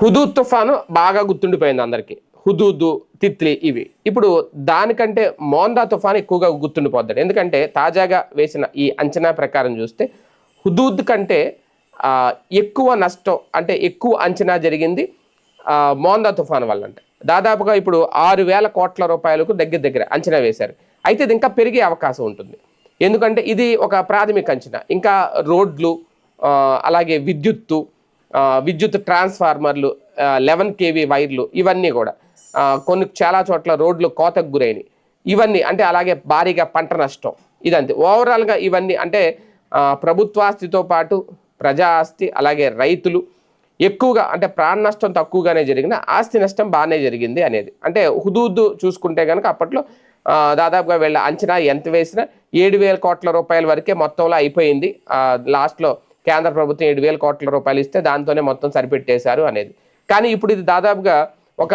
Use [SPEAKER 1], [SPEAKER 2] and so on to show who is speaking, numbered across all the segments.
[SPEAKER 1] Hudhud తుఫాను బాగా గుర్తుండిపోయింది అందరికీ. హుదూద్ తిత్లీ ఇవి. ఇప్పుడు దానికంటే మోందా తుఫాన్ ఎక్కువగా గుర్తుండిపోద్దాడు. ఎందుకంటే తాజాగా వేసిన ఈ అంచనా ప్రకారం చూస్తే హుదూద్ కంటే ఎక్కువ నష్టం అంటే ఎక్కువ అంచనా జరిగింది మోందా తుఫాన్ వల్ల అంటే దాదాపుగా ఇప్పుడు ఆరు వేల కోట్ల రూపాయలకు దగ్గర దగ్గర అంచనా వేశారు. అయితే ఇది ఇంకా పెరిగే అవకాశం ఉంటుంది. ఎందుకంటే ఇది ఒక ప్రాథమిక అంచనా. ఇంకా రోడ్లు అలాగే విద్యుత్తు విద్యుత్ ట్రాన్స్ఫార్మర్లు లెవెన్ కేవీ వైర్లు ఇవన్నీ కూడా. కొన్ని చాలా చోట్ల రోడ్లు కోతకు గురైనవి. ఇవన్నీ అంటే అలాగే భారీగా పంట నష్టం. ఇదంతే. ఓవరాల్గా ఇవన్నీ అంటే ప్రభుత్వాస్తితో పాటు ప్రజా ఆస్తి అలాగే రైతులు ఎక్కువగా అంటే ప్రాణ నష్టం తక్కువగానే జరిగిన ఆస్తి నష్టం బాగానే జరిగింది అనేది. అంటే హుదూద్ చూసుకుంటే కనుక అప్పట్లో దాదాపుగా వీళ్ళ అంచనా ఎంత వేసినా ఏడు వేల కోట్ల రూపాయల వరకే మొత్తంలో అయిపోయింది. లాస్ట్లో కేంద్ర ప్రభుత్వం ఏడు వేల కోట్ల రూపాయలు ఇస్తే దాంతోనే మొత్తం సరిపెట్టేశారు అనేది. కానీ ఇప్పుడు ఇది దాదాపుగా ఒక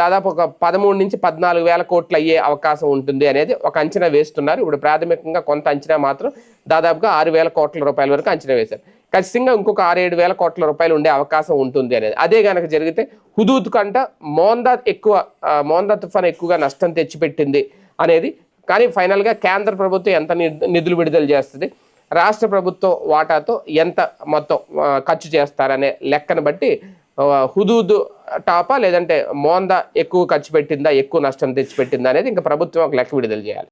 [SPEAKER 1] దాదాపు ఒక పదమూడు నుంచి పద్నాలుగు వేల కోట్లు అయ్యే అవకాశం ఉంటుంది అనేది ఒక అంచనా వేస్తున్నారు. ఇప్పుడు ప్రాథమికంగా కొంత అంచనా మాత్రం దాదాపుగా ఆరు వేల కోట్ల రూపాయల వరకు అంచనా వేశారు. ఖచ్చితంగా ఇంకొక ఆరు ఏడు వేల కోట్ల రూపాయలు ఉండే అవకాశం ఉంటుంది అనేది. అదే కనుక జరిగితే హుదూద్ కంట మోందా ఎక్కువ మోందా తుఫాన్ ఎక్కువగా నష్టం తెచ్చిపెట్టింది అనేది. కానీ ఫైనల్గా కేంద్ర ప్రభుత్వం ఎంత నిధులు విడుదల చేస్తుంది? రాష్ట్ర ప్రభుత్వం వాటాతో ఎంత మొత్తం ఖర్చు చేస్తారనే లెక్కను బట్టి హుదూదు హుదూద్ టాపా లేదంటే మోందా ఎక్కువ ఖర్చు పెట్టిందా ఎక్కువ నష్టం తెచ్చిపెట్టిందా అనేది ఇంకా ప్రభుత్వం ఒక లెక్క విడుదల చేయాలి.